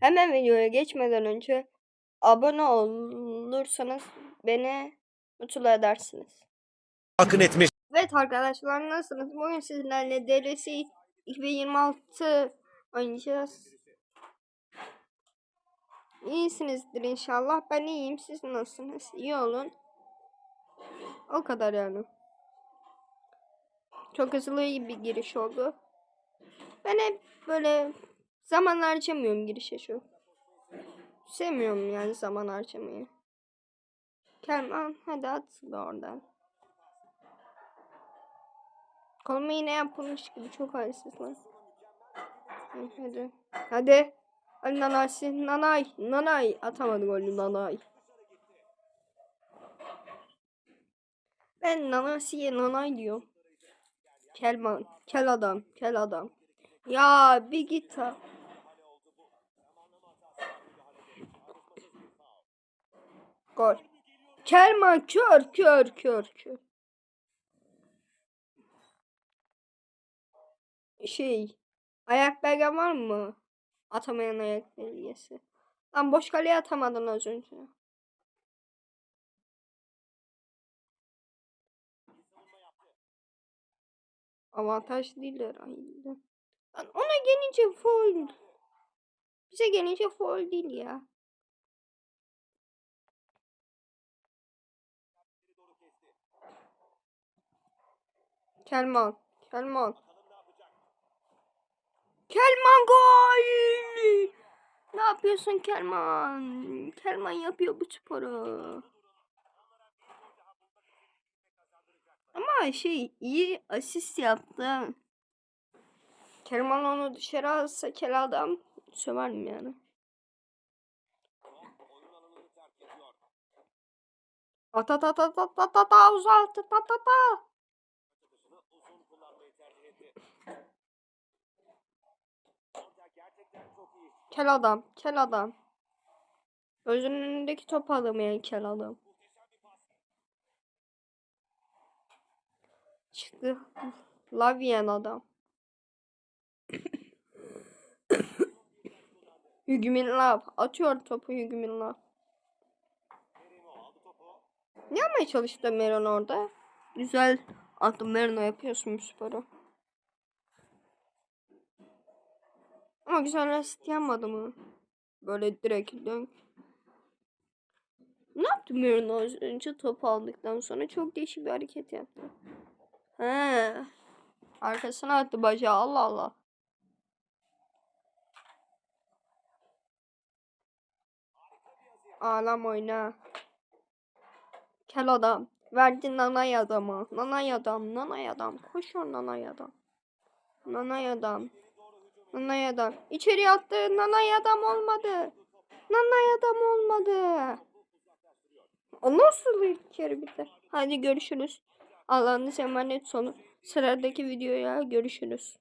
Hemen videoya geçmeden önce abone olursanız beni mutlu edersiniz. akın etmesi Evet arkadaşlar nasılsınız? Bugün sizlerle DLC 2026 oynayacağız. İyisinizdir inşallah. Ben iyiyim. Siz nasılsınız? İyi olun. O kadar yani. Çok hızlı bir giriş oldu. Ben hep böyle zaman harcamıyorum girişe şu. Sevmiyorum yani zaman harcamayı. Kelman hadi at oradan. Koluma yine yapılmış gibi çok halsiz lan. Hadi. Hadi. Hadi nanay. Nanay. Nanay. Atamadı golü nanay. Ben nanasiye nanay diyorum. Kelman. Kel adam. Kel adam. Ya bir git ha. Gol. Kelman kör kör kör kör. Şey. Ayak belgen var mı? Atamayan ayak belgesi. Lan boş kaleye atamadın az önce. Avantaj değil herhalde. Lan ona gelince foul. Bize gelince foul değil ya. Kelman. Kelman. Kelman gol. Ne yapıyorsun Kelman? Kelman yapıyor bu sporu. Ama şey iyi asist yaptı. Kelman onu dışarı alsa kel adam söverim yani. At at at at at at at at uzat at at at Kel adam, kel adam. Gözünün önündeki top alamayan kel adam. Çıktı. Lavyen adam. Hügmin Lav. Atıyor topu Hügmin Lav. Ne yapmaya çalıştı Meron orada? Güzel attı Merino yapıyorsun bu sporu. Ama güzel asist yapmadı mı? Böyle direkt dönk. Ne yaptı Merino az önce topu aldıktan sonra çok değişik bir hareket yaptı. He. Arkasına attı bacağı Allah Allah. Ağlam oyna. Kel adam. Verdin nanay adama. Nanay adam. Nanay adam. Koşuyor nanay adam. Nanay adam. Nanay adam. İçeri attı. Nanay adam olmadı. Nanay adam olmadı. O nasıl kere biter? Hadi görüşürüz. Allah'ın emanet sonu. Sıradaki videoya görüşürüz.